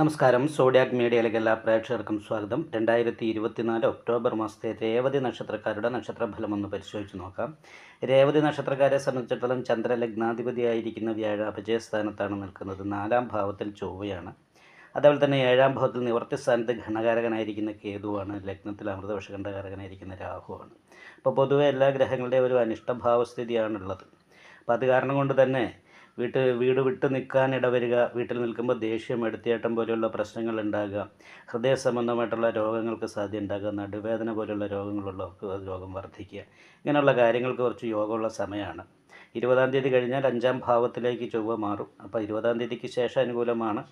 നമസ്കാരം. സോഡിയാക് മീഡിയയിലേക്ക് എല്ലാ പ്രേക്ഷകർക്കും സ്വാഗതം. രണ്ടായിരത്തി ഇരുപത്തിനാല് ഒക്ടോബർ മാസത്തെ രേവതി നക്ഷത്രക്കാരുടെ നക്ഷത്രഫലം ഒന്ന് പരിശോധിച്ച് നോക്കാം. രേവതി നക്ഷത്രക്കാരെ സംബന്ധിച്ചിടത്തോളം ചന്ദ്രലഗ്നാധിപതിയായിരിക്കുന്ന വ്യാഴ അപജയസ്ഥാനത്താണ് നിൽക്കുന്നത്. നാലാം ഭാവത്തിൽ ചൊവ്വയാണ്. അതേപോലെ തന്നെ ഏഴാം ഭാവത്തിൽ നിവർത്തി സ്ഥാനത്ത് ഘണകാരകനായിരിക്കുന്ന കേതുവാണ്. ലഗ്നത്തിൽ അമൃതവർഷ രാഹുവാണ്. അപ്പോൾ പൊതുവെ എല്ലാ ഗ്രഹങ്ങളുടെയും ഒരു അനിഷ്ടഭാവസ്ഥിതിയാണുള്ളത്. അപ്പോൾ അത് കാരണം കൊണ്ട് തന്നെ വീട്ട് വീട് വിട്ട് നിൽക്കാൻ ഇടവരിക വീട്ടിൽ നിൽക്കുമ്പോൾ ദേഷ്യം എടുത്തേട്ടം പോലെയുള്ള പ്രശ്നങ്ങൾ ഉണ്ടാകുക ഹൃദയ സംബന്ധമായിട്ടുള്ള രോഗങ്ങൾക്ക് സാധ്യത ഉണ്ടാകുക നടുവേദന പോലെയുള്ള രോഗങ്ങളുള്ളവർക്ക് രോഗം വർദ്ധിക്കുക. ഇങ്ങനെയുള്ള കാര്യങ്ങൾക്ക് കുറച്ച് യോഗമുള്ള സമയമാണ്. ഇരുപതാം തീയതി കഴിഞ്ഞാൽ അഞ്ചാം ഭാവത്തിലേക്ക് ചൊവ്വ മാറും. അപ്പോൾ ഇരുപതാം തീയതിക്ക് ശേഷം അനുകൂലമാണ്.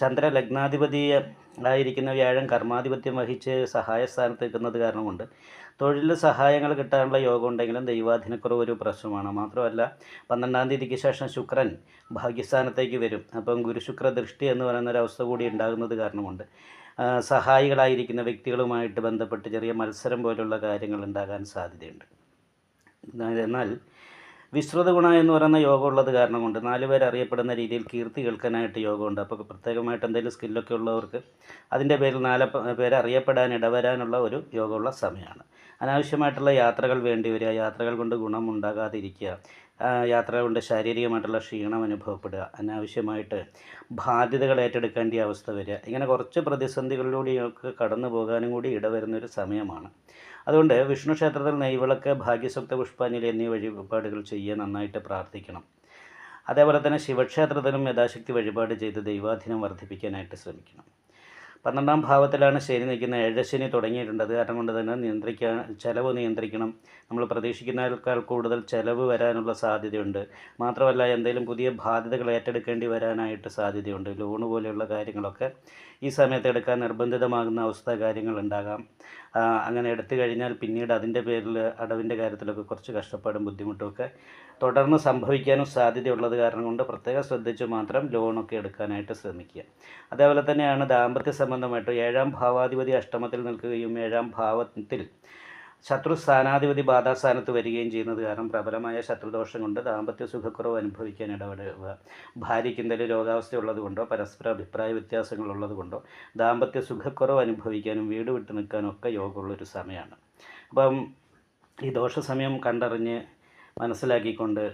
ചന്ദ്ര ലഗ്നാധിപതി ആയിരിക്കുന്ന വ്യാഴം കർമാധിപത്യം വഹിച്ച് സഹായ സ്ഥാനത്ത് നിൽക്കുന്നത് കാരണമുണ്ട്. തൊഴിൽ സഹായങ്ങൾ കിട്ടാനുള്ള യോഗം ഉണ്ടെങ്കിലും ദൈവാധീനക്കുറവ് ഒരു പ്രശ്നമാണ്. മാത്രമല്ല പന്ത്രണ്ടാം തീയതിക്ക് ശേഷം ശുക്രൻ ഭാഗ്യസ്ഥാനത്തേക്ക് വരും. അപ്പം ഗുരുശുക്ര ദൃഷ്ടി എന്ന് പറയുന്ന ഒരു അവസ്ഥ കൂടി ഉണ്ടാകുന്നത് കാരണമുണ്ട്. സഹായികളായിരിക്കുന്ന വ്യക്തികളുമായിട്ട് ബന്ധപ്പെട്ട് ചെറിയ മത്സരം പോലുള്ള കാര്യങ്ങൾ ഉണ്ടാകാൻ സാധ്യതയുണ്ട്. എന്നാൽ വിശ്രുത ഗുണ എന്ന് പറയുന്ന യോഗ ഉള്ളത് കാരണം കൊണ്ട് നാല് പേർ അറിയപ്പെടുന്ന രീതിയിൽ കീർത്തി കേൾക്കാനായിട്ട് യോഗമുണ്ട്. അപ്പോൾ പ്രത്യേകമായിട്ട് എന്തെങ്കിലും സ്കില്ലൊക്കെ ഉള്ളവർക്ക് അതിന്റെ പേരിൽ നാല് പേരെ അറിയപ്പെടാൻ ഇടവരാനുള്ള ഒരു യോഗമുള്ള സമയമാണ്. അനാവശ്യമായിട്ടുള്ള യാത്രകൾ വേണ്ടി വരിക യാത്രകൾ കൊണ്ട് ഗുണം ഉണ്ടാകാതിരിക്കുക യാത്ര കൊണ്ട് ശാരീരികമായിട്ടുള്ള ക്ഷീണം അനുഭവപ്പെടുക അനാവശ്യമായിട്ട് ബാധ്യതകൾ ഏറ്റെടുക്കേണ്ട അവസ്ഥ വരിക ഇങ്ങനെ കുറച്ച് പ്രതിസന്ധികളിലൂടെയൊക്കെ കടന്നു പോകാനും കൂടി ഇടവരുന്നൊരു സമയമാണ്. അതുകൊണ്ട് വിഷ്ണു ക്ഷേത്രത്തിൽ നെയ്വിളക്ക് ഭാഗ്യസുക്ത പുഷ്പാഞ്ജലി എന്നീ വഴിപാടുകൾ ചെയ്യാൻ നന്നായിട്ട് പ്രാർത്ഥിക്കണം. അതേപോലെ തന്നെ ശിവക്ഷേത്രത്തിലും യഥാശക്തി വഴിപാട് ചെയ്ത് ദൈവാധീനം വർദ്ധിപ്പിക്കാനായിട്ട് ശ്രമിക്കണം. പന്ത്രണ്ടാം ഭാവത്തിലാണ് ശനി നിൽക്കുന്ന ഏഴശനി തുടങ്ങിയിട്ടുണ്ട് അത് കാരണം കൊണ്ട് തന്നെ നിയന്ത്രിക്കാൻ ചിലവ് നിയന്ത്രിക്കണം. നമ്മൾ പ്രതീക്ഷിക്കുന്നതിനേക്കാൾ കൂടുതൽ ചിലവ് വരാനുള്ള സാധ്യതയുണ്ട്. മാത്രമല്ല എന്തെങ്കിലും പുതിയ ബാധ്യതകൾ ഏറ്റെടുക്കേണ്ടി വരാനായിട്ട് സാധ്യതയുണ്ട്. ലോണ് പോലെയുള്ള കാര്യങ്ങളൊക്കെ ഈ സമയത്ത് എടുക്കാൻ നിർബന്ധിതമാകുന്ന അവസ്ഥ ആ, അങ്ങനെ എടുത്തു കഴിഞ്ഞാൽ പിന്നീട് അതിന്റെ പേരിൽ അടവിന്റെ കാര്യത്തിലൊക്കെ കുറച്ച് കഷ്ടപ്പാടും ബുദ്ധിമുട്ടുമൊക്കെ തുടർന്ന് സംഭവിക്കാനും സാധ്യതയുള്ളത് കാരണം കൊണ്ട് പ്രത്യേകം ശ്രദ്ധിച്ച് മാത്രം ലോണൊക്കെ എടുക്കാനായിട്ട് ശ്രമിക്കുക. അതേപോലെ തന്നെയാണ് ദാമ്പത്യ സംബന്ധമായിട്ട് ഏഴാം ഭാവാധിപതി അഷ്ടമത്തിൽ നിൽക്കുകയും ഏഴാം ഭാവത്തിൽ ശത്രു സ്ഥാനാധിപതി ബാധാസ്ഥാനത്ത് വരികയും ചെയ്യുന്നത് കാരണം പ്രബലമായ ശത്രുദോഷം കൊണ്ട് ദാമ്പത്യ സുഖക്കുറവ് അനുഭവിക്കാൻ ഇടപെടുക. ഭാര്യയ്ക്ക് എന്തെങ്കിലും രോഗാവസ്ഥ ഉള്ളത് കൊണ്ടോ പരസ്പര അഭിപ്രായ വ്യത്യാസങ്ങളുള്ളതുകൊണ്ടോ കൊണ്ടോ ദാമ്പത്യ സുഖക്കുറവ് അനുഭവിക്കാനും വീട് വിട്ടു നിൽക്കാനും ഒക്കെ യോഗമുള്ളൊരു സമയമാണ്. അപ്പം ഈ ദോഷസമയം കണ്ടറിഞ്ഞ് മനസ്സിലാക്കിക്കൊണ്ട്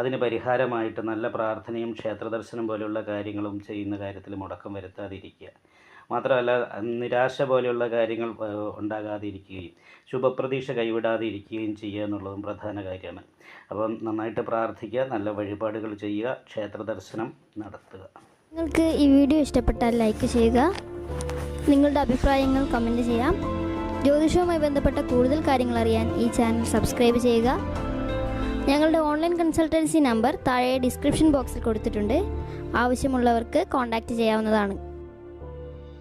അതിന് പരിഹാരമായിട്ട് നല്ല പ്രാർത്ഥനയും ക്ഷേത്രദർശനം പോലെയുള്ള കാര്യങ്ങളും ചെയ്യുന്ന കാര്യത്തിൽ മുടക്കം വരുത്താതിരിക്കുക. മാത്രമല്ല നിരാശ പോലെയുള്ള കാര്യങ്ങൾ ഉണ്ടാകാതിരിക്കുകയും ശുഭപ്രതീക്ഷ കൈവിടാതെ ഇരിക്കുകയും ചെയ്യുക എന്നുള്ളതും പ്രധാന കാര്യമാണ്. അപ്പം നന്നായിട്ട് പ്രാർത്ഥിക്കുക നല്ല വഴിപാടുകൾ ചെയ്യുക ക്ഷേത്ര ദർശനം നടത്തുക. നിങ്ങൾക്ക് ഈ വീഡിയോ ഇഷ്ടപ്പെട്ടാൽ ലൈക്ക് ചെയ്യുക. നിങ്ങളുടെ അഭിപ്രായങ്ങൾ കമന്റ് ചെയ്യാം. ജ്യോതിഷവുമായി ബന്ധപ്പെട്ട കൂടുതൽ കാര്യങ്ങൾ അറിയാൻ ഈ ചാനൽ സബ്സ്ക്രൈബ് ചെയ്യുക. ഞങ്ങളുടെ ഓൺലൈൻ കൺസൾട്ടൻസി നമ്പർ താഴെ ഡിസ്ക്രിപ്ഷൻ ബോക്സിൽ കൊടുത്തിട്ടുണ്ട്. ആവശ്യമുള്ളവർക്ക് കോൺടാക്റ്റ് ചെയ്യാവുന്നതാണ്.